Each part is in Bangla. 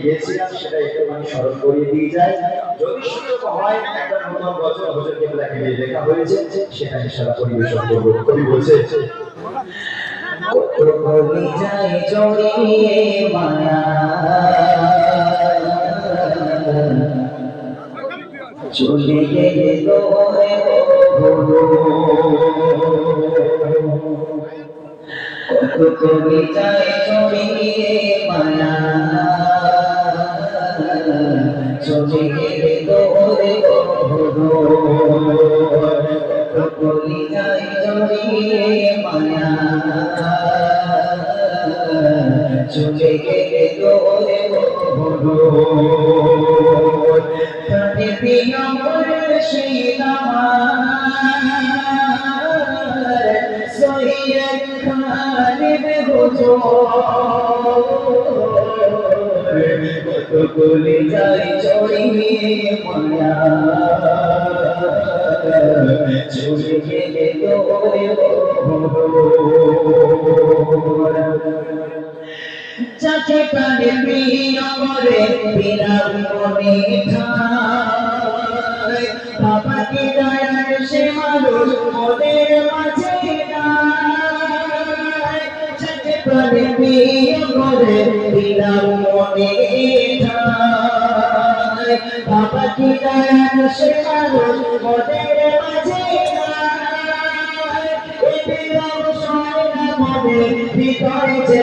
গিয়েছিলাম সেটা একটুখানি স্মরণ করিয়ে দিয়ে যায় যদি সুযোগ হয় একটা নিয়ে দেখা হয়েছে সেটা ইনশাআল্লাহ পরিবেশন করব কবি চলে গেলে যায় জড়িয়ে মায়া চলে গেলে তোরে যায় জড়িয়ে মায়া চলে গেলে তোরে প্রাণে বলে যাই চড়িয়ে মায়া চলে গেলে তোরে যাকে প্রিয় করে বিরাম দয়ার সে মানুষ ঠায় বাবাকে দয়ার সে মানুষ মোদের মাঝে মনে হৃদয় যে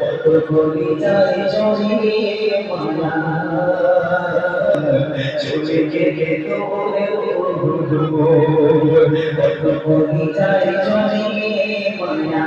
কত করি যায় জড়িয়ে মায়া চলে গেলে তোরে কত করি যায় জড়িয়ে মায়া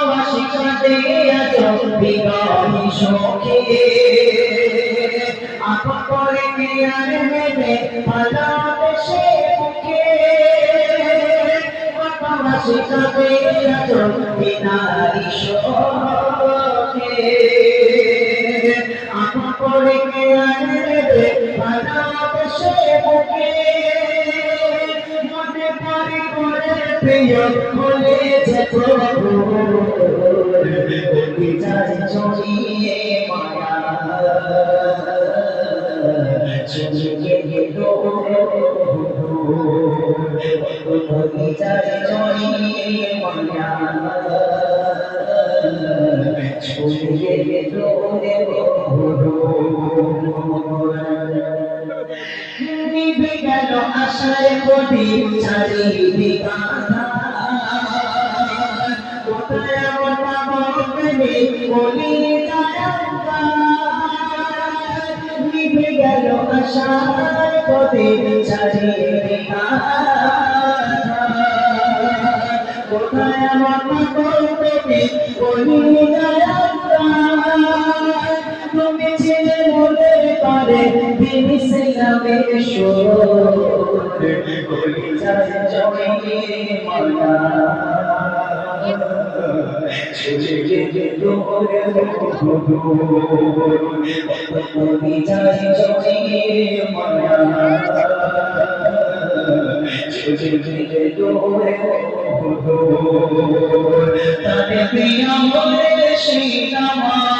পাশাপাশি কাঁদে আজ বিরামি সখে আপা করে আর নেবে ভালোবেসে মুখে পাশাপাশি কাঁদে আজ বিনারি সখে আপা করে আর নেবে ভালোবেসে মুখে। প্রিয় বলেছে প্রভু। বলি যায় জড়িয়ে মায়া। চলে গেলে বলি যায় জড়িয়ে মায়া। চলে গেলে গেল আশায় কোটি চারিদিক কোথায় আমার বলবে বলি নিভে গেল আশায় কোটি চারিদিক কোথায় তুমি ছিলে করে বলি। বলি গেলে তোরে তাদের প্রিয় মনে সেই আমার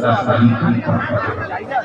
la.